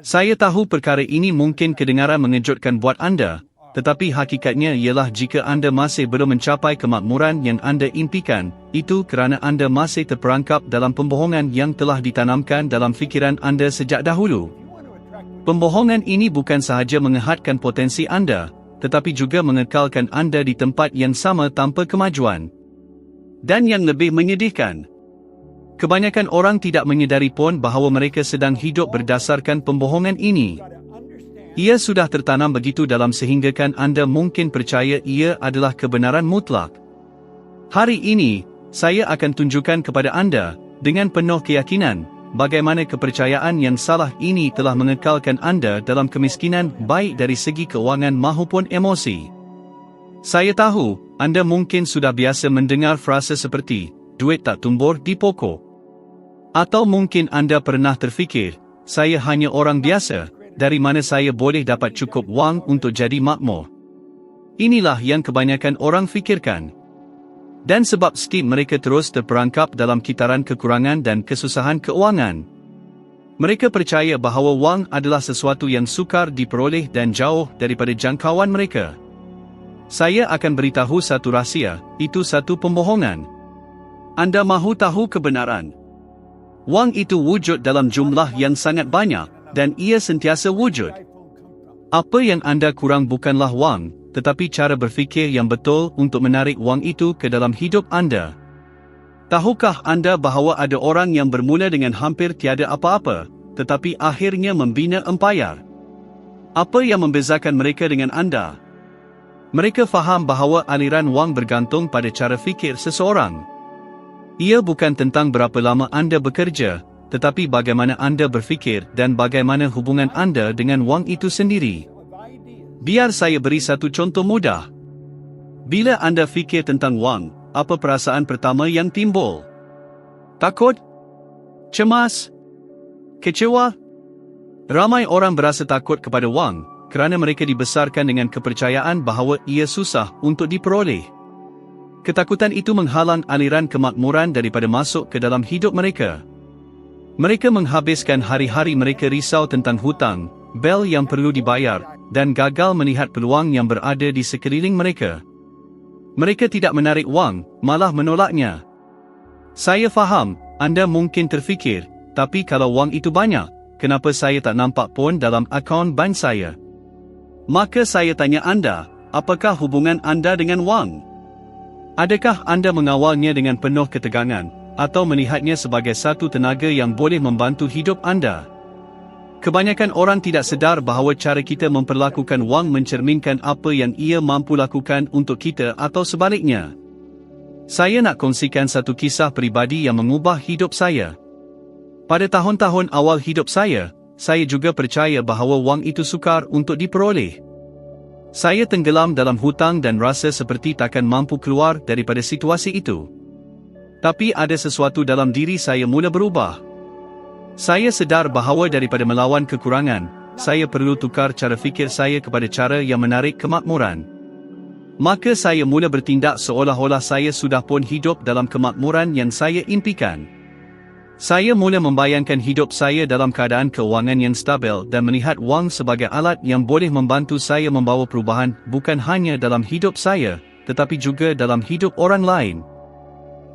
Saya tahu perkara ini mungkin kedengaran mengejutkan buat anda, tetapi hakikatnya ialah jika anda masih belum mencapai kemakmuran yang anda impikan, itu kerana anda masih terperangkap dalam pembohongan yang telah ditanamkan dalam fikiran anda sejak dahulu. Pembohongan ini bukan sahaja mengehadkan potensi anda, tetapi juga mengekalkan anda di tempat yang sama tanpa kemajuan. Dan yang lebih menyedihkan, kebanyakan orang tidak menyedari pun bahawa mereka sedang hidup berdasarkan pembohongan ini. Ia sudah tertanam begitu dalam sehinggakan anda mungkin percaya ia adalah kebenaran mutlak. Hari ini, saya akan tunjukkan kepada anda, dengan penuh keyakinan, bagaimana kepercayaan yang salah ini telah mengekalkan anda dalam kemiskinan baik dari segi keuangan maupun emosi. Saya tahu, anda mungkin sudah biasa mendengar frasa seperti, duit tak tumbuh di pokok. Atau mungkin anda pernah terfikir, saya hanya orang biasa, dari mana saya boleh dapat cukup wang untuk jadi makmur. Inilah yang kebanyakan orang fikirkan. Dan sebab setiap mereka terus terperangkap dalam kitaran kekurangan dan kesusahan keuangan. Mereka percaya bahawa wang adalah sesuatu yang sukar diperoleh dan jauh daripada jangkauan mereka. Saya akan beritahu satu rahsia, itu satu pembohongan. Anda mahu tahu kebenaran. Wang itu wujud dalam jumlah yang sangat banyak, dan ia sentiasa wujud. Apa yang anda kurang bukanlah wang, tetapi cara berfikir yang betul untuk menarik wang itu ke dalam hidup anda. Tahukah anda bahawa ada orang yang bermula dengan hampir tiada apa-apa, tetapi akhirnya membina empayar? Apa yang membezakan mereka dengan anda? Mereka faham bahawa aliran wang bergantung pada cara fikir seseorang. Ia bukan tentang berapa lama anda bekerja, tetapi bagaimana anda berfikir dan bagaimana hubungan anda dengan wang itu sendiri. Biar saya beri satu contoh mudah. Bila anda fikir tentang wang, apa perasaan pertama yang timbul? Takut? Cemas? Kecewa? Ramai orang berasa takut kepada wang, kerana mereka dibesarkan dengan kepercayaan bahawa ia susah untuk diperoleh. Ketakutan itu menghalang aliran kemakmuran daripada masuk ke dalam hidup mereka. Mereka menghabiskan hari-hari mereka risau tentang hutang, bel yang perlu dibayar, dan gagal melihat peluang yang berada di sekeliling mereka. Mereka tidak menarik wang, malah menolaknya. Saya faham, anda mungkin terfikir, tapi kalau wang itu banyak, kenapa saya tak nampak pun dalam akaun bank saya? Maka saya tanya anda, apakah hubungan anda dengan wang? Adakah anda mengawalnya dengan penuh ketegangan, atau melihatnya sebagai satu tenaga yang boleh membantu hidup anda? Kebanyakan orang tidak sedar bahawa cara kita memperlakukan wang mencerminkan apa yang ia mampu lakukan untuk kita atau sebaliknya. Saya nak kongsikan satu kisah peribadi yang mengubah hidup saya. Pada tahun-tahun awal hidup saya, saya juga percaya bahawa wang itu sukar untuk diperoleh. Saya tenggelam dalam hutang dan rasa seperti takkan mampu keluar daripada situasi itu. Tapi ada sesuatu dalam diri saya mula berubah. Saya sedar bahawa daripada melawan kekurangan, saya perlu tukar cara fikir saya kepada cara yang menarik kemakmuran. Maka saya mula bertindak seolah-olah saya sudah pun hidup dalam kemakmuran yang saya impikan. Saya mula membayangkan hidup saya dalam keadaan keuangan yang stabil dan melihat wang sebagai alat yang boleh membantu saya membawa perubahan bukan hanya dalam hidup saya, tetapi juga dalam hidup orang lain.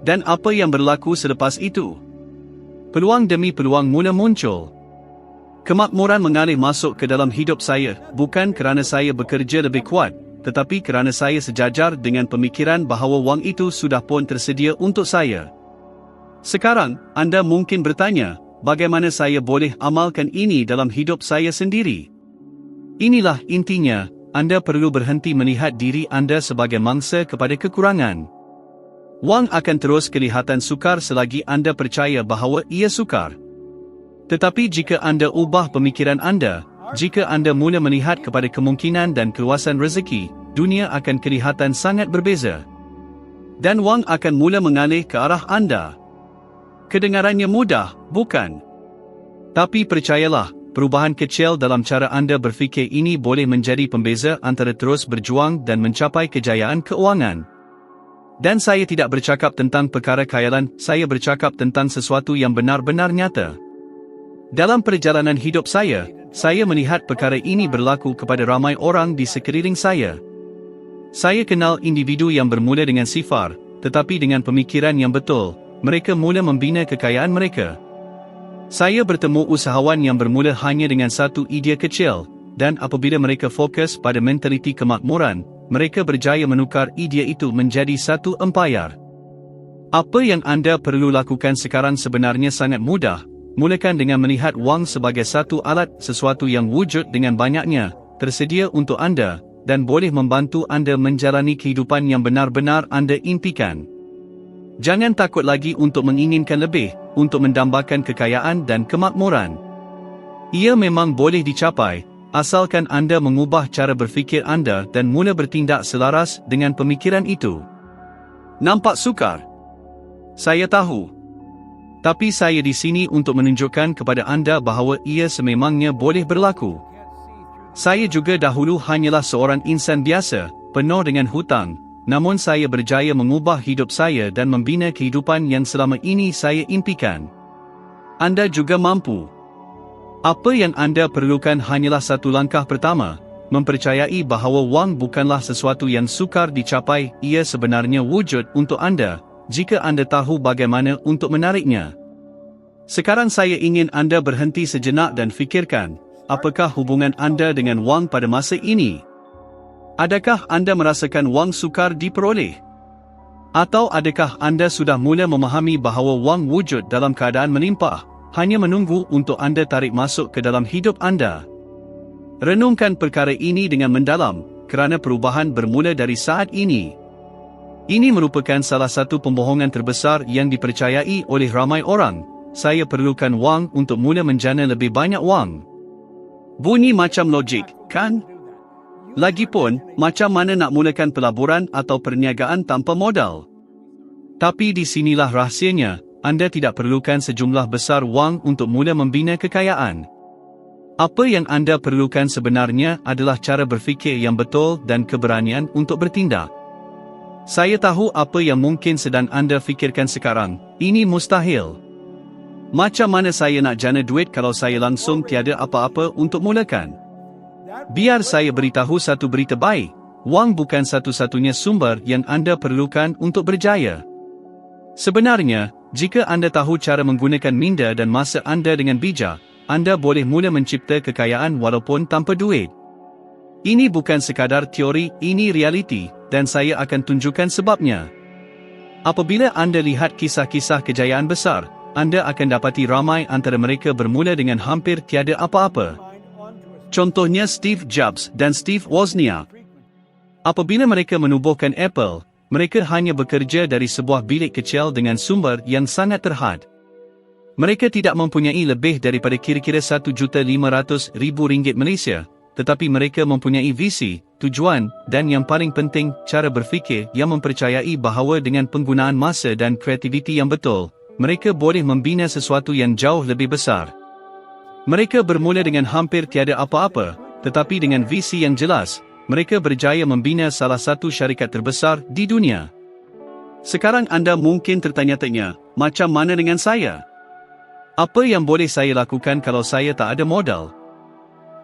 Dan apa yang berlaku selepas itu? Peluang demi peluang mula muncul. Kemakmuran mengalir masuk ke dalam hidup saya bukan kerana saya bekerja lebih kuat, tetapi kerana saya sejajar dengan pemikiran bahawa wang itu sudah pun tersedia untuk saya. Sekarang, anda mungkin bertanya, bagaimana saya boleh amalkan ini dalam hidup saya sendiri? Inilah intinya, anda perlu berhenti melihat diri anda sebagai mangsa kepada kekurangan. Wang akan terus kelihatan sukar selagi anda percaya bahawa ia sukar. Tetapi jika anda ubah pemikiran anda, jika anda mula melihat kepada kemungkinan dan keluasan rezeki, dunia akan kelihatan sangat berbeza. Dan wang akan mula mengalih ke arah anda. Kedengarannya mudah, bukan? Tapi percayalah, perubahan kecil dalam cara anda berfikir ini boleh menjadi pembeza antara terus berjuang dan mencapai kejayaan keuangan. Dan saya tidak bercakap tentang perkara khayalan, saya bercakap tentang sesuatu yang benar-benar nyata. Dalam perjalanan hidup saya, saya melihat perkara ini berlaku kepada ramai orang di sekeliling saya. Saya kenal individu yang bermula dengan sifar, tetapi dengan pemikiran yang betul, mereka mula membina kekayaan mereka. Saya bertemu usahawan yang bermula hanya dengan satu idea kecil, dan apabila mereka fokus pada mentaliti kemakmuran, mereka berjaya menukar idea itu menjadi satu empayar. Apa yang anda perlu lakukan sekarang sebenarnya sangat mudah, mulakan dengan melihat wang sebagai satu alat sesuatu yang wujud dengan banyaknya, tersedia untuk anda, dan boleh membantu anda menjalani kehidupan yang benar-benar anda impikan. Jangan takut lagi untuk menginginkan lebih, untuk mendambakan kekayaan dan kemakmuran. Ia memang boleh dicapai, asalkan anda mengubah cara berfikir anda dan mula bertindak selaras dengan pemikiran itu. Nampak sukar? Saya tahu. Tapi saya di sini untuk menunjukkan kepada anda bahawa ia sememangnya boleh berlaku. Saya juga dahulu hanyalah seorang insan biasa, penuh dengan hutang, namun saya berjaya mengubah hidup saya dan membina kehidupan yang selama ini saya impikan. Anda juga mampu. Apa yang anda perlukan hanyalah satu langkah pertama, mempercayai bahawa wang bukanlah sesuatu yang sukar dicapai, ia sebenarnya wujud untuk anda, jika anda tahu bagaimana untuk menariknya. Sekarang saya ingin anda berhenti sejenak dan fikirkan, apakah hubungan anda dengan wang pada masa ini? Adakah anda merasakan wang sukar diperoleh? Atau adakah anda sudah mula memahami bahawa wang wujud dalam keadaan melimpah, hanya menunggu untuk anda tarik masuk ke dalam hidup anda? Renungkan perkara ini dengan mendalam, kerana perubahan bermula dari saat ini. Ini merupakan salah satu pembohongan terbesar yang dipercayai oleh ramai orang. Saya perlukan wang untuk mula menjana lebih banyak wang. Bunyi macam logik, kan? Lagipun, macam mana nak mulakan pelaburan atau perniagaan tanpa modal? Tapi di sinilah rahsianya, anda tidak perlukan sejumlah besar wang untuk mula membina kekayaan. Apa yang anda perlukan sebenarnya adalah cara berfikir yang betul dan keberanian untuk bertindak. Saya tahu apa yang mungkin sedang anda fikirkan sekarang, ini mustahil. Macam mana saya nak jana duit kalau saya langsung tiada apa-apa untuk mulakan? Biar saya beritahu satu berita baik. Wang bukan satu-satunya sumber yang anda perlukan untuk berjaya. Sebenarnya, jika anda tahu cara menggunakan minda dan masa anda dengan bijak, anda boleh mula mencipta kekayaan walaupun tanpa duit. Ini bukan sekadar teori, ini realiti, dan saya akan tunjukkan sebabnya. Apabila anda lihat kisah-kisah kejayaan besar, anda akan dapati ramai antara mereka bermula dengan hampir tiada apa-apa. Contohnya Steve Jobs dan Steve Wozniak. Apabila mereka menubuhkan Apple, mereka hanya bekerja dari sebuah bilik kecil dengan sumber yang sangat terhad. Mereka tidak mempunyai lebih daripada kira-kira 1,500,000 ringgit Malaysia, tetapi mereka mempunyai visi, tujuan, dan yang paling penting, cara berfikir yang mempercayai bahawa dengan penggunaan masa dan kreativiti yang betul, mereka boleh membina sesuatu yang jauh lebih besar. Mereka bermula dengan hampir tiada apa-apa, tetapi dengan visi yang jelas, mereka berjaya membina salah satu syarikat terbesar di dunia. Sekarang anda mungkin tertanya-tanya, macam mana dengan saya? Apa yang boleh saya lakukan kalau saya tak ada modal?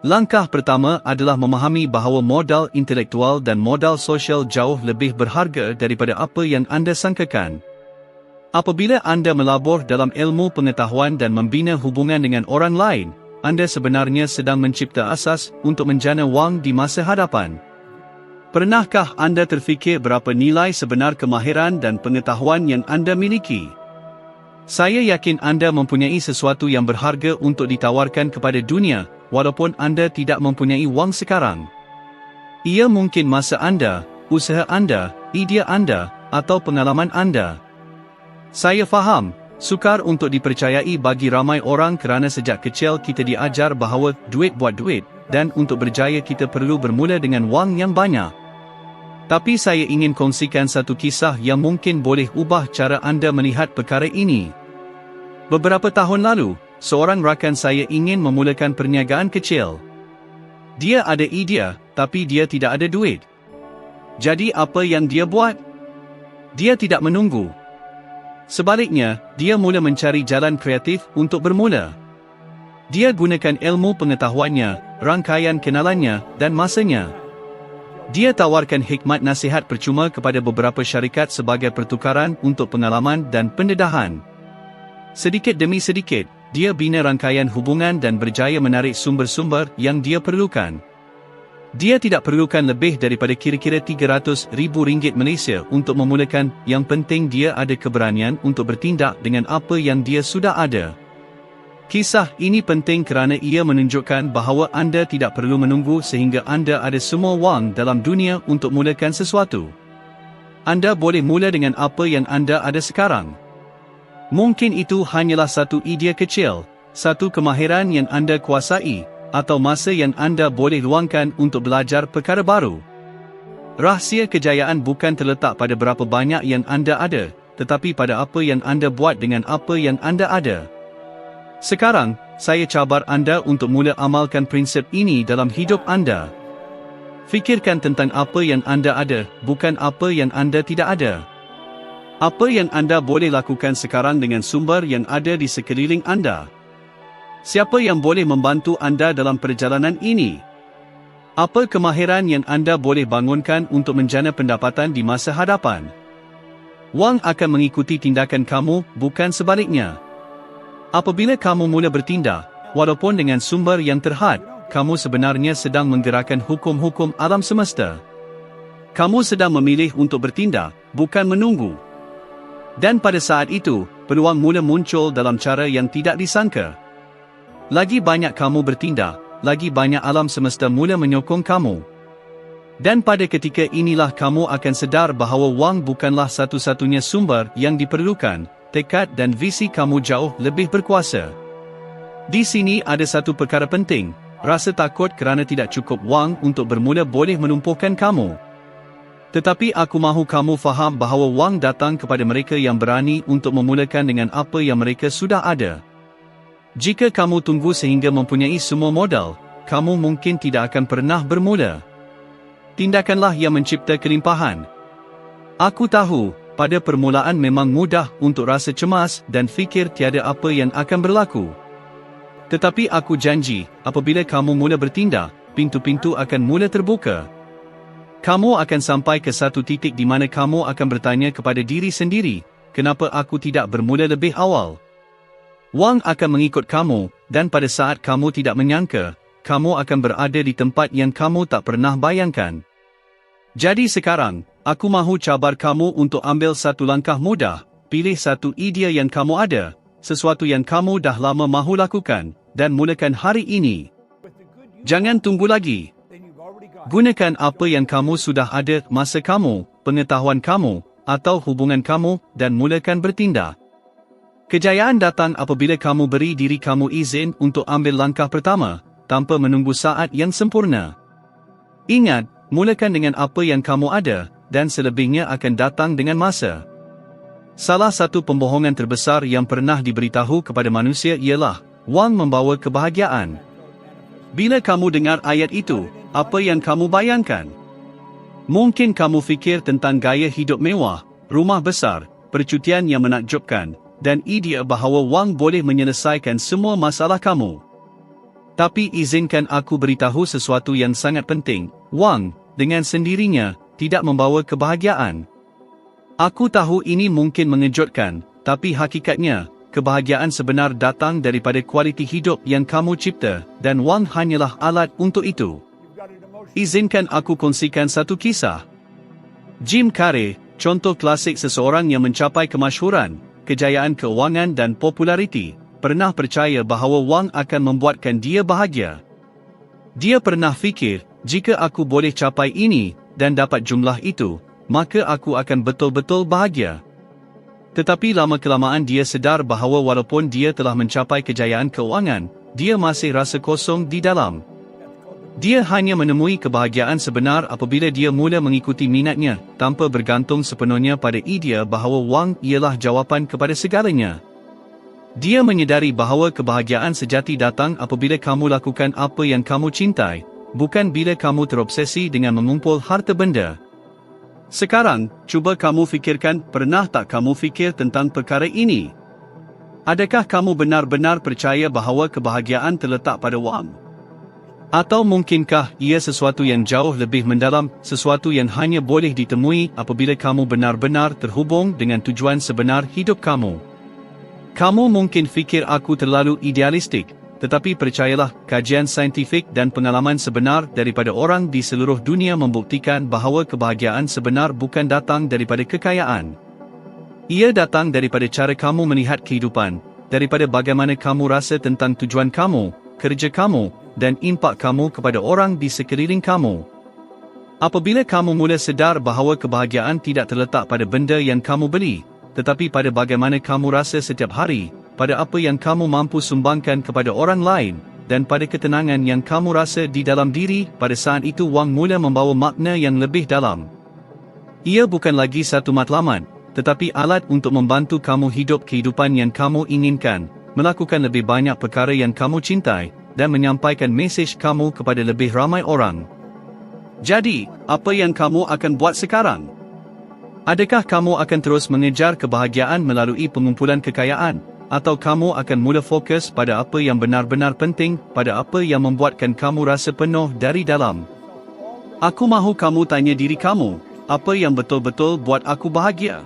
Langkah pertama adalah memahami bahawa modal intelektual dan modal sosial jauh lebih berharga daripada apa yang anda sangkakan. Apabila anda melabur dalam ilmu pengetahuan dan membina hubungan dengan orang lain, anda sebenarnya sedang mencipta asas untuk menjana wang di masa hadapan. Pernahkah anda terfikir berapa nilai sebenar kemahiran dan pengetahuan yang anda miliki? Saya yakin anda mempunyai sesuatu yang berharga untuk ditawarkan kepada dunia, walaupun anda tidak mempunyai wang sekarang. Ia mungkin masa anda, usaha anda, idea anda, atau pengalaman anda. Saya faham, sukar untuk dipercayai bagi ramai orang kerana sejak kecil kita diajar bahawa duit buat duit, dan untuk berjaya kita perlu bermula dengan wang yang banyak. Tapi saya ingin kongsikan satu kisah yang mungkin boleh ubah cara anda melihat perkara ini. Beberapa tahun lalu, seorang rakan saya ingin memulakan perniagaan kecil. Dia ada idea, tapi dia tidak ada duit. Jadi apa yang dia buat? Dia tidak menunggu, Sebaliknya, dia mula mencari jalan kreatif untuk bermula. Dia gunakan ilmu pengetahuannya, rangkaian kenalannya, dan masanya. Dia tawarkan hikmat nasihat percuma kepada beberapa syarikat sebagai pertukaran untuk pengalaman dan pendedahan. Sedikit demi sedikit, dia bina rangkaian hubungan dan berjaya menarik sumber-sumber yang dia perlukan. Dia tidak perlukan lebih daripada kira-kira 300 ribu ringgit Malaysia untuk memulakan, yang penting dia ada keberanian untuk bertindak dengan apa yang dia sudah ada. Kisah ini penting kerana ia menunjukkan bahawa anda tidak perlu menunggu sehingga anda ada semua wang dalam dunia untuk mulakan sesuatu. Anda boleh mula dengan apa yang anda ada sekarang. Mungkin itu hanyalah satu idea kecil, satu kemahiran yang anda kuasai, atau masa yang anda boleh luangkan untuk belajar perkara baru. Rahsia kejayaan bukan terletak pada berapa banyak yang anda ada, tetapi pada apa yang anda buat dengan apa yang anda ada. Sekarang, saya cabar anda untuk mula amalkan prinsip ini dalam hidup anda. Fikirkan tentang apa yang anda ada, bukan apa yang anda tidak ada. Apa yang anda boleh lakukan sekarang dengan sumber yang ada di sekeliling anda? Siapa yang boleh membantu anda dalam perjalanan ini? Apa kemahiran yang anda boleh bangunkan untuk menjana pendapatan di masa hadapan? Wang akan mengikuti tindakan kamu, bukan sebaliknya. Apabila kamu mula bertindak, walaupun dengan sumber yang terhad, kamu sebenarnya sedang menggerakkan hukum-hukum alam semesta. Kamu sedang memilih untuk bertindak, bukan menunggu. Dan pada saat itu, peluang mula muncul dalam cara yang tidak disangka. Lagi banyak kamu bertindak, lagi banyak alam semesta mula menyokong kamu. Dan pada ketika inilah kamu akan sedar bahawa wang bukanlah satu-satunya sumber yang diperlukan, tekad dan visi kamu jauh lebih berkuasa. Di sini ada satu perkara penting, rasa takut kerana tidak cukup wang untuk bermula boleh menumpukan kamu. Tetapi aku mahu kamu faham bahawa wang datang kepada mereka yang berani untuk memulakan dengan apa yang mereka sudah ada. Jika kamu tunggu sehingga mempunyai semua modal, kamu mungkin tidak akan pernah bermula. Tindakanlah yang mencipta kelimpahan. Aku tahu, pada permulaan memang mudah untuk rasa cemas dan fikir tiada apa yang akan berlaku. Tetapi aku janji, apabila kamu mula bertindak, pintu-pintu akan mula terbuka. Kamu akan sampai ke satu titik di mana kamu akan bertanya kepada diri sendiri, kenapa aku tidak bermula lebih awal? Wang akan mengikut kamu, dan pada saat kamu tidak menyangka, kamu akan berada di tempat yang kamu tak pernah bayangkan. Jadi sekarang, aku mahu cabar kamu untuk ambil satu langkah mudah, pilih satu idea yang kamu ada, sesuatu yang kamu dah lama mahu lakukan, dan mulakan hari ini. Jangan tunggu lagi. Gunakan apa yang kamu sudah ada masa kamu, pengetahuan kamu, atau hubungan kamu, dan mulakan bertindak. Kejayaan datang apabila kamu beri diri kamu izin untuk ambil langkah pertama, tanpa menunggu saat yang sempurna. Ingat, mulakan dengan apa yang kamu ada, dan selebihnya akan datang dengan masa. Salah satu pembohongan terbesar yang pernah diberitahu kepada manusia ialah, wang membawa kebahagiaan. Bila kamu dengar ayat itu, apa yang kamu bayangkan? Mungkin kamu fikir tentang gaya hidup mewah, rumah besar, percutian yang menakjubkan, dan idea bahawa wang boleh menyelesaikan semua masalah kamu. Tapi izinkan aku beritahu sesuatu yang sangat penting, wang, dengan sendirinya, tidak membawa kebahagiaan. Aku tahu ini mungkin mengejutkan, tapi hakikatnya, kebahagiaan sebenar datang daripada kualiti hidup yang kamu cipta, dan wang hanyalah alat untuk itu. Izinkan aku kongsikan satu kisah. Jim Carrey, contoh klasik seseorang yang mencapai kemasyhuran, kejayaan keuangan dan populariti, pernah percaya bahawa wang akan membuatkan dia bahagia. Dia pernah fikir, jika aku boleh capai ini, dan dapat jumlah itu, maka aku akan betul-betul bahagia. Tetapi lama-kelamaan dia sedar bahawa walaupun dia telah mencapai kejayaan keuangan, dia masih rasa kosong di dalam. Dia hanya menemui kebahagiaan sebenar apabila dia mula mengikuti minatnya, tanpa bergantung sepenuhnya pada idea bahawa wang ialah jawapan kepada segalanya. Dia menyedari bahawa kebahagiaan sejati datang apabila kamu lakukan apa yang kamu cintai, bukan bila kamu terobsesi dengan mengumpul harta benda. Sekarang, cuba kamu fikirkan pernah tak kamu fikir tentang perkara ini? Adakah kamu benar-benar percaya bahawa kebahagiaan terletak pada wang? Atau mungkinkah ia sesuatu yang jauh lebih mendalam, sesuatu yang hanya boleh ditemui apabila kamu benar-benar terhubung dengan tujuan sebenar hidup kamu? Kamu mungkin fikir aku terlalu idealistik, tetapi percayalah, kajian saintifik dan pengalaman sebenar daripada orang di seluruh dunia membuktikan bahawa kebahagiaan sebenar bukan datang daripada kekayaan. Ia datang daripada cara kamu melihat kehidupan, daripada bagaimana kamu rasa tentang tujuan kamu, kerja kamu, dan impak kamu kepada orang di sekeliling kamu. Apabila kamu mula sedar bahawa kebahagiaan tidak terletak pada benda yang kamu beli, tetapi pada bagaimana kamu rasa setiap hari, pada apa yang kamu mampu sumbangkan kepada orang lain, dan pada ketenangan yang kamu rasa di dalam diri, pada saat itu wang mula membawa makna yang lebih dalam. Ia bukan lagi satu matlamat, tetapi alat untuk membantu kamu hidup kehidupan yang kamu inginkan, melakukan lebih banyak perkara yang kamu cintai, dan menyampaikan mesej kamu kepada lebih ramai orang. Jadi, apa yang kamu akan buat sekarang? Adakah kamu akan terus mengejar kebahagiaan melalui pengumpulan kekayaan? atau kamu akan mula fokus pada apa yang benar-benar penting, pada apa yang membuatkan kamu rasa penuh dari dalam. Aku mahu kamu tanya diri kamu, apa yang betul-betul buat aku bahagia?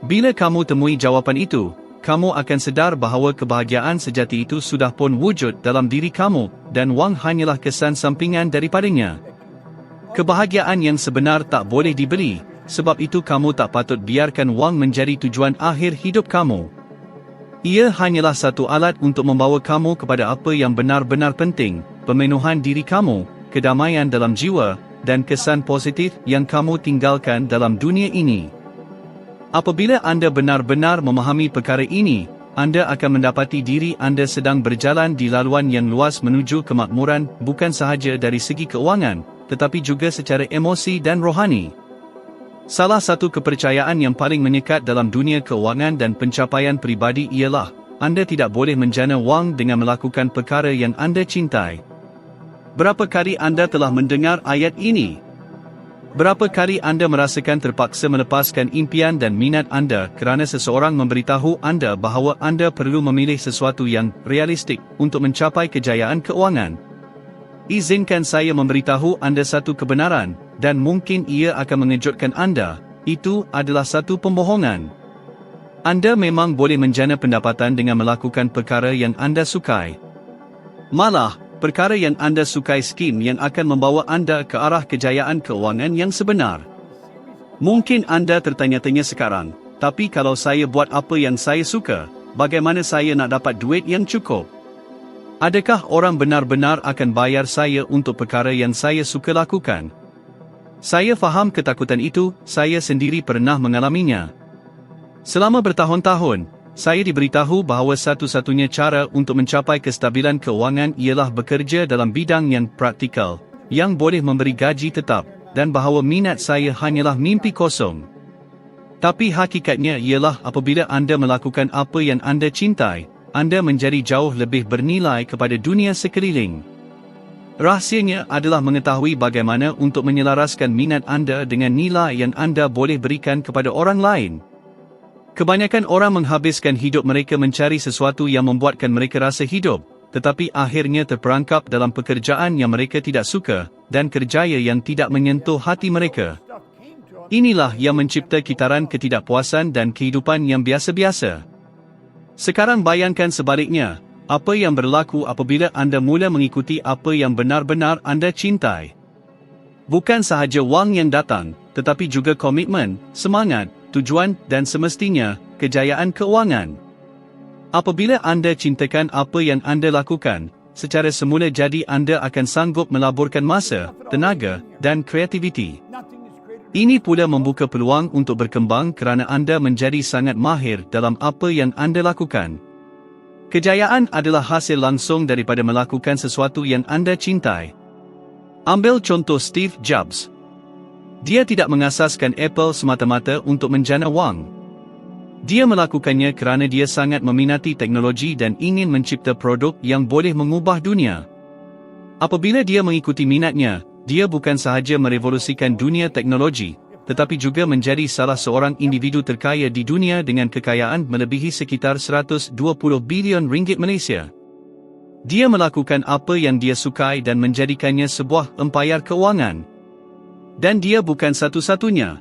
Bila kamu temui jawapan itu, kamu akan sedar bahawa kebahagiaan sejati itu sudah pun wujud dalam diri kamu, dan wang hanyalah kesan sampingan daripadanya. Kebahagiaan yang sebenar tak boleh dibeli, sebab itu kamu tak patut biarkan wang menjadi tujuan akhir hidup kamu. Ia hanyalah satu alat untuk membawa kamu kepada apa yang benar-benar penting, pemenuhan diri kamu, kedamaian dalam jiwa, dan kesan positif yang kamu tinggalkan dalam dunia ini. Apabila anda benar-benar memahami perkara ini, anda akan mendapati diri anda sedang berjalan di laluan yang luas menuju kemakmuran bukan sahaja dari segi keuangan, tetapi juga secara emosi dan rohani. Salah satu kepercayaan yang paling menyekat dalam dunia keuangan dan pencapaian pribadi ialah, anda tidak boleh menjana wang dengan melakukan perkara yang anda cintai. Berapa kali anda telah mendengar ayat ini? Berapa kali anda merasakan terpaksa melepaskan impian dan minat anda kerana seseorang memberitahu anda bahawa anda perlu memilih sesuatu yang realistik untuk mencapai kejayaan keuangan? Izinkan saya memberitahu anda satu kebenaran, dan mungkin ia akan mengejutkan anda, itu adalah satu pembohongan. Anda memang boleh menjana pendapatan dengan melakukan perkara yang anda sukai. Malah, perkara yang anda sukai skim yang akan membawa anda ke arah kejayaan keuangan yang sebenar. Mungkin anda tertanya-tanya sekarang, tapi kalau saya buat apa yang saya suka, bagaimana saya nak dapat duit yang cukup? Adakah orang benar-benar akan bayar saya untuk perkara yang saya suka lakukan? Saya faham ketakutan itu, saya sendiri pernah mengalaminya. Selama bertahun-tahun, saya diberitahu bahawa satu-satunya cara untuk mencapai kestabilan keuangan ialah bekerja dalam bidang yang praktikal, yang boleh memberi gaji tetap, dan bahawa minat saya hanyalah mimpi kosong. Tapi hakikatnya ialah apabila anda melakukan apa yang anda cintai, anda menjadi jauh lebih bernilai kepada dunia sekeliling. Rahsianya adalah mengetahui bagaimana untuk menyelaraskan minat anda dengan nilai yang anda boleh berikan kepada orang lain. Kebanyakan orang menghabiskan hidup mereka mencari sesuatu yang membuatkan mereka rasa hidup, tetapi akhirnya terperangkap dalam pekerjaan yang mereka tidak suka, dan kerjaya yang tidak menyentuh hati mereka. Inilah yang mencipta kitaran ketidakpuasan dan kehidupan yang biasa-biasa. Sekarang bayangkan sebaliknya, apa yang berlaku apabila anda mula mengikuti apa yang benar-benar anda cintai. Bukan sahaja wang yang datang, tetapi juga komitmen, semangat, tujuan dan semestinya, kejayaan keuangan. Apabila anda cintakan apa yang anda lakukan, secara semula jadi anda akan sanggup melaburkan masa, tenaga dan kreativiti. Ini pula membuka peluang untuk berkembang kerana anda menjadi sangat mahir dalam apa yang anda lakukan. Kejayaan adalah hasil langsung daripada melakukan sesuatu yang anda cintai. Ambil contoh Steve Jobs. Dia tidak mengasaskan Apple semata-mata untuk menjana wang. Dia melakukannya kerana dia sangat meminati teknologi dan ingin mencipta produk yang boleh mengubah dunia. Apabila dia mengikuti minatnya, dia bukan sahaja merevolusikan dunia teknologi, tetapi juga menjadi salah seorang individu terkaya di dunia dengan kekayaan melebihi sekitar 120 bilion ringgit Malaysia. Dia melakukan apa yang dia sukai dan menjadikannya sebuah empayar keuangan. Dan dia bukan satu-satunya.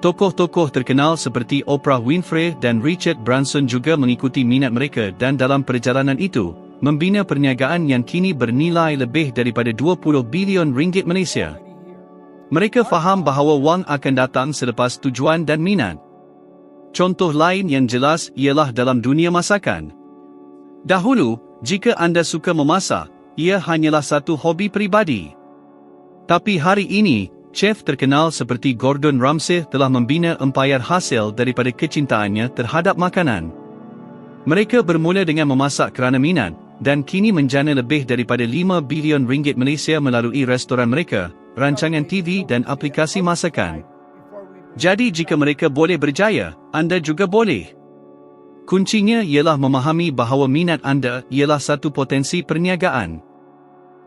Tokoh-tokoh terkenal seperti Oprah Winfrey dan Richard Branson juga mengikuti minat mereka dan dalam perjalanan itu, membina perniagaan yang kini bernilai lebih daripada 20 bilion ringgit Malaysia. Mereka faham bahawa wang akan datang selepas tujuan dan minat. Contoh lain yang jelas ialah dalam dunia masakan. Dahulu, jika anda suka memasak, ia hanyalah satu hobi peribadi. Tapi hari ini, chef terkenal seperti Gordon Ramsay telah membina empayar hasil daripada kecintaannya terhadap makanan. Mereka bermula dengan memasak kerana minat, dan kini menjana lebih daripada 5 bilion ringgit Malaysia melalui restoran mereka, rancangan TV dan aplikasi masakan. Jadi jika mereka boleh berjaya, anda juga boleh. Kuncinya ialah memahami bahawa minat anda ialah satu potensi perniagaan.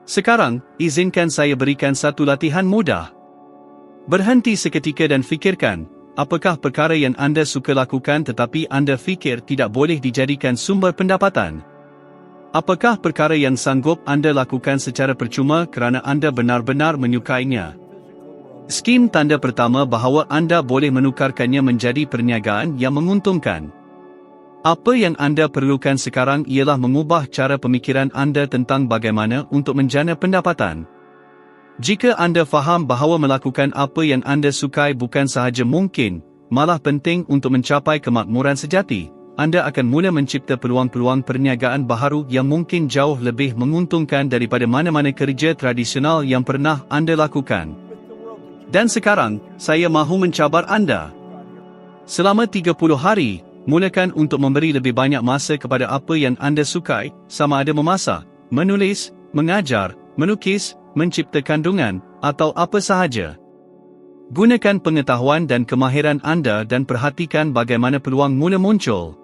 Sekarang, izinkan saya berikan satu latihan mudah. Berhenti seketika dan fikirkan, apakah perkara yang anda suka lakukan tetapi anda fikir tidak boleh dijadikan sumber pendapatan? Apakah perkara yang sanggup anda lakukan secara percuma kerana anda benar-benar menyukainya? Skim tanda pertama bahawa anda boleh menukarkannya menjadi perniagaan yang menguntungkan. Apa yang anda perlukan sekarang ialah mengubah cara pemikiran anda tentang bagaimana untuk menjana pendapatan. Jika anda faham bahawa melakukan apa yang anda sukai bukan sahaja mungkin, malah penting untuk mencapai kemakmuran sejati, anda akan mula mencipta peluang-peluang perniagaan baharu yang mungkin jauh lebih menguntungkan daripada mana-mana kerja tradisional yang pernah anda lakukan. Dan sekarang, saya mahu mencabar anda. Selama 30 hari, mulakan untuk memberi lebih banyak masa kepada apa yang anda sukai, sama ada memasak, menulis, mengajar, menukis, mencipta kandungan, atau apa sahaja. Gunakan pengetahuan dan kemahiran anda dan perhatikan bagaimana peluang mula muncul.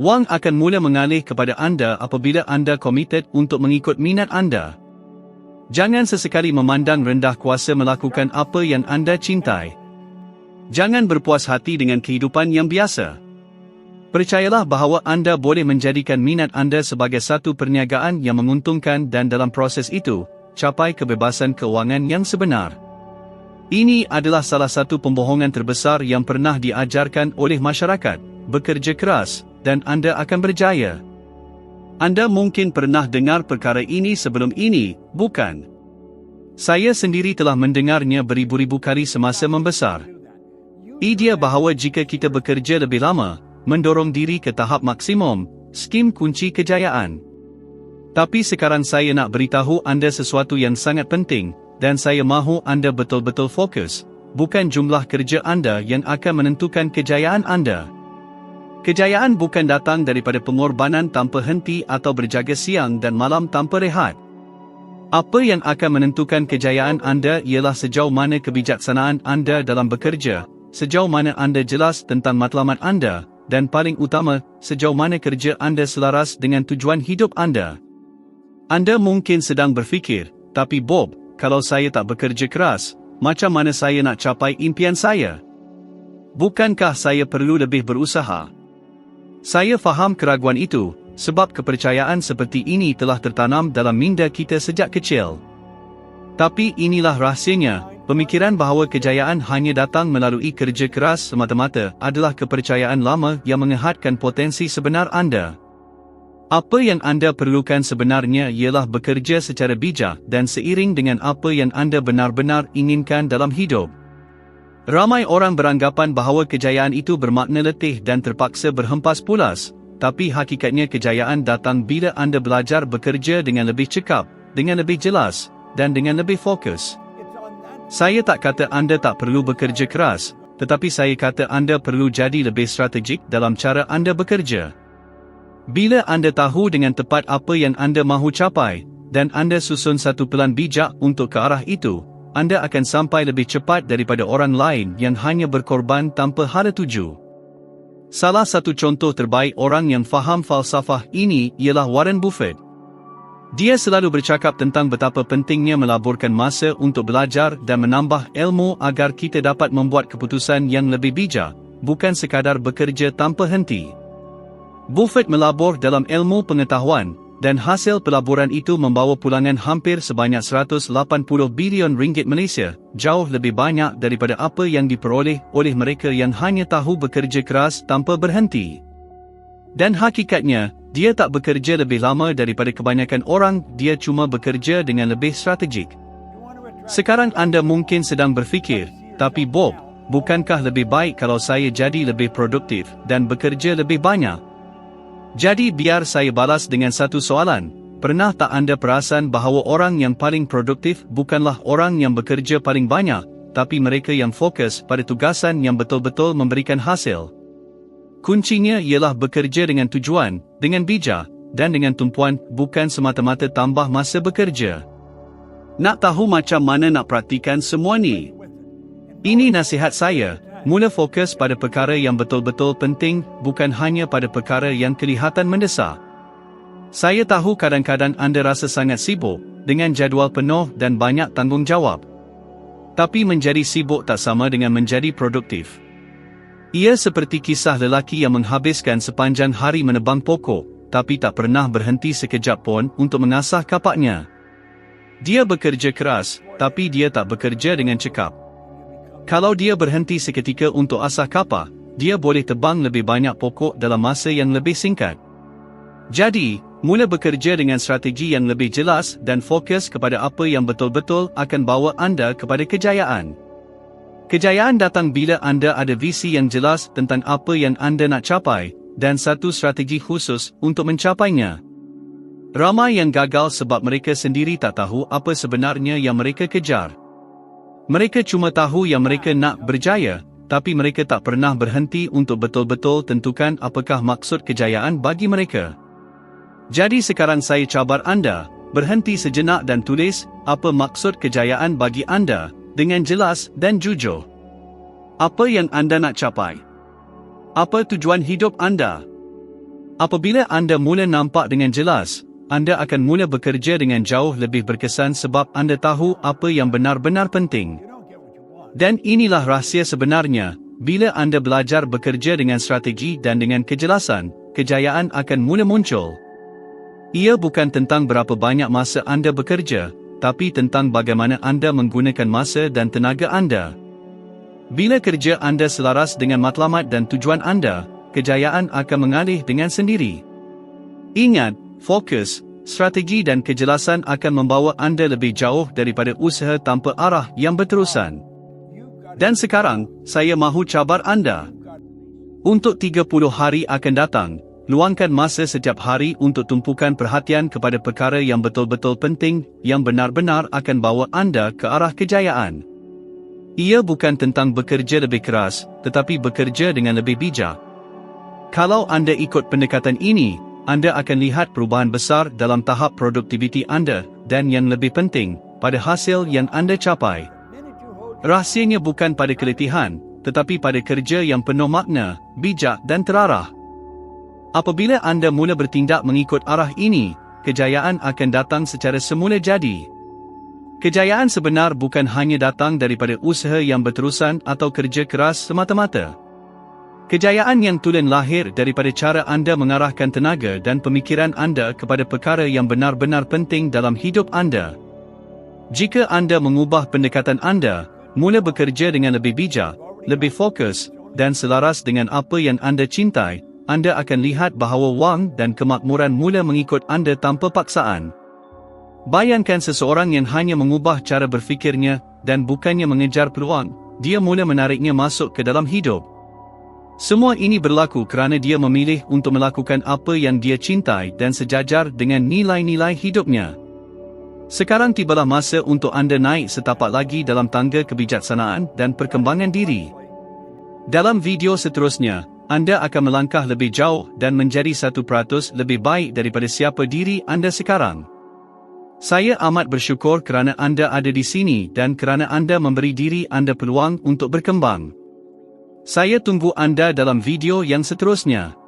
Wang akan mula mengalih kepada anda apabila anda komited untuk mengikut minat anda. Jangan sesekali memandang rendah kuasa melakukan apa yang anda cintai. Jangan berpuas hati dengan kehidupan yang biasa. Percayalah bahawa anda boleh menjadikan minat anda sebagai satu perniagaan yang menguntungkan dan dalam proses itu, capai kebebasan keuangan yang sebenar. Ini adalah salah satu pembohongan terbesar yang pernah diajarkan oleh masyarakat, bekerja keras, dan anda akan berjaya. Anda mungkin pernah dengar perkara ini sebelum ini, bukan? Saya sendiri telah mendengarnya beribu-ribu kali semasa membesar. Idea bahawa jika kita bekerja lebih lama, mendorong diri ke tahap maksimum, skim kunci kejayaan. Tapi sekarang saya nak beritahu anda sesuatu yang sangat penting, dan saya mahu anda betul-betul fokus, bukan jumlah kerja anda yang akan menentukan kejayaan anda. Kejayaan bukan datang daripada pengorbanan tanpa henti atau berjaga siang dan malam tanpa rehat. Apa yang akan menentukan kejayaan anda ialah sejauh mana kebijaksanaan anda dalam bekerja, sejauh mana anda jelas tentang matlamat anda, dan paling utama, sejauh mana kerja anda selaras dengan tujuan hidup anda. Anda mungkin sedang berfikir, tapi Bob, kalau saya tak bekerja keras, macam mana saya nak capai impian saya? Bukankah saya perlu lebih berusaha? Saya faham keraguan itu, sebab kepercayaan seperti ini telah tertanam dalam minda kita sejak kecil. Tapi inilah rahsianya, pemikiran bahawa kejayaan hanya datang melalui kerja keras semata-mata adalah kepercayaan lama yang mengehatkan potensi sebenar anda. Apa yang anda perlukan sebenarnya ialah bekerja secara bijak dan seiring dengan apa yang anda benar-benar inginkan dalam hidup. Ramai orang beranggapan bahawa kejayaan itu bermakna letih dan terpaksa berhempas pulas, tapi hakikatnya kejayaan datang bila anda belajar bekerja dengan lebih cekap, dengan lebih jelas, dan dengan lebih fokus. Saya tak kata anda tak perlu bekerja keras, tetapi saya kata anda perlu jadi lebih strategik dalam cara anda bekerja. Bila anda tahu dengan tepat apa yang anda mahu capai, dan anda susun satu pelan bijak untuk ke arah itu, anda akan sampai lebih cepat daripada orang lain yang hanya berkorban tanpa hala tuju. Salah satu contoh terbaik orang yang faham falsafah ini ialah Warren Buffett. Dia selalu bercakap tentang betapa pentingnya melaburkan masa untuk belajar dan menambah ilmu agar kita dapat membuat keputusan yang lebih bijak, bukan sekadar bekerja tanpa henti. Buffett melabur dalam ilmu pengetahuan, dan hasil pelaburan itu membawa pulangan hampir sebanyak 180 bilion ringgit Malaysia, jauh lebih banyak daripada apa yang diperoleh oleh mereka yang hanya tahu bekerja keras tanpa berhenti. Dan hakikatnya, dia tak bekerja lebih lama daripada kebanyakan orang, dia cuma bekerja dengan lebih strategik. Sekarang anda mungkin sedang berfikir, tapi Bob, bukankah lebih baik kalau saya jadi lebih produktif dan bekerja lebih banyak? Jadi biar saya balas dengan satu soalan, pernah tak anda perasan bahawa orang yang paling produktif bukanlah orang yang bekerja paling banyak, tapi mereka yang fokus pada tugasan yang betul-betul memberikan hasil? Kuncinya ialah bekerja dengan tujuan, dengan bijak, dan dengan tumpuan, bukan semata-mata tambah masa bekerja. Nak tahu macam mana nak praktikan semua ni? Ini nasihat saya, mula fokus pada perkara yang betul-betul penting, bukan hanya pada perkara yang kelihatan mendesak. Saya tahu kadang-kadang anda rasa sangat sibuk, dengan jadual penuh dan banyak tanggungjawab. Tapi menjadi sibuk tak sama dengan menjadi produktif. Ia seperti kisah lelaki yang menghabiskan sepanjang hari menebang pokok, tapi tak pernah berhenti sekejap pun untuk mengasah kapaknya. Dia bekerja keras, tapi dia tak bekerja dengan cekap. Kalau dia berhenti seketika untuk asah kapak, dia boleh tebang lebih banyak pokok dalam masa yang lebih singkat. Jadi, mula bekerja dengan strategi yang lebih jelas dan fokus kepada apa yang betul-betul akan bawa anda kepada kejayaan. Kejayaan datang bila anda ada visi yang jelas tentang apa yang anda nak capai, dan satu strategi khusus untuk mencapainya. Ramai yang gagal sebab mereka sendiri tak tahu apa sebenarnya yang mereka kejar. Mereka cuma tahu yang mereka nak berjaya, tapi mereka tak pernah berhenti untuk betul-betul tentukan apakah maksud kejayaan bagi mereka. Jadi sekarang saya cabar anda, berhenti sejenak dan tulis apa maksud kejayaan bagi anda, dengan jelas dan jujur. Apa yang anda nak capai? Apa tujuan hidup anda? Apabila anda mula nampak dengan jelas, anda akan mula bekerja dengan jauh lebih berkesan sebab anda tahu apa yang benar-benar penting. Dan inilah rahsia sebenarnya, bila anda belajar bekerja dengan strategi dan dengan kejelasan, kejayaan akan mula muncul. Ia bukan tentang berapa banyak masa anda bekerja, tapi tentang bagaimana anda menggunakan masa dan tenaga anda. Bila kerja anda selaras dengan matlamat dan tujuan anda, kejayaan akan mengalih dengan sendiri. Ingat, fokus, strategi dan kejelasan akan membawa anda lebih jauh daripada usaha tanpa arah yang berterusan. Dan sekarang, saya mahu cabar anda. Untuk 30 hari akan datang, luangkan masa setiap hari untuk tumpukan perhatian kepada perkara yang betul-betul penting yang benar-benar akan bawa anda ke arah kejayaan. Ia bukan tentang bekerja lebih keras, tetapi bekerja dengan lebih bijak. Kalau anda ikut pendekatan ini, anda akan lihat perubahan besar dalam tahap produktiviti anda dan yang lebih penting, pada hasil yang anda capai. Rahsianya bukan pada keletihan, tetapi pada kerja yang penuh makna, bijak dan terarah. Apabila anda mula bertindak mengikut arah ini, kejayaan akan datang secara semula jadi. Kejayaan sebenar bukan hanya datang daripada usaha yang berterusan atau kerja keras semata-mata. Kejayaan yang tulen lahir daripada cara anda mengarahkan tenaga dan pemikiran anda kepada perkara yang benar-benar penting dalam hidup anda. Jika anda mengubah pendekatan anda, mula bekerja dengan lebih bijak, lebih fokus, dan selaras dengan apa yang anda cintai, anda akan lihat bahawa wang dan kemakmuran mula mengikut anda tanpa paksaan. Bayangkan seseorang yang hanya mengubah cara berfikirnya dan bukannya mengejar peluang, dia mula menariknya masuk ke dalam hidup. Semua ini berlaku kerana dia memilih untuk melakukan apa yang dia cintai dan sejajar dengan nilai-nilai hidupnya. Sekarang tibalah masa untuk anda naik setapak lagi dalam tangga kebijaksanaan dan perkembangan diri. Dalam video seterusnya, anda akan melangkah lebih jauh dan menjadi satu peratus lebih baik daripada siapa diri anda sekarang. Saya amat bersyukur kerana anda ada di sini dan kerana anda memberi diri anda peluang untuk berkembang. Saya tunggu anda dalam video yang seterusnya.